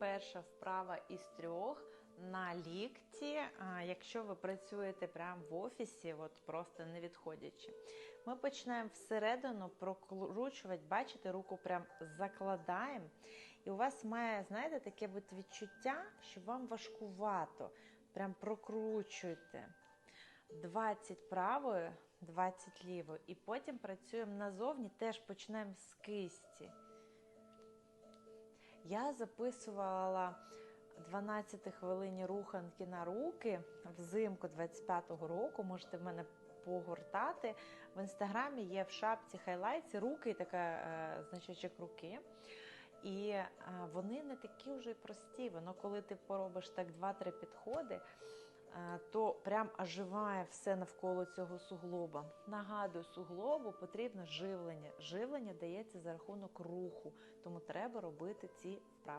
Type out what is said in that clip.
перша вправа із трьох на лікті, якщо ви працюєте прямо в офісі, от просто не відходячи. Ми починаємо всередину прокручувати, бачите, руку прям закладаємо. І у вас має, знаєте, таке от відчуття, що вам важкувато. Прям прокручуйте. 20 правою, 20 лівою. І потім працюємо назовні, теж починаємо з кисті. Я записувала 12 хвилині руханки на руки взимку 25-го року. Можете в мене погортати. В інстаграмі є в шапці хайлайтс руки, така е, значочок руки. І е, вони не такі вже прості. Воно, коли ти поробиш так 2-3 підходи, то прям оживає все навколо цього суглоба. Нагадую, суглобу потрібно живлення. Живлення дається за рахунок руху, тому треба робити ці вправи.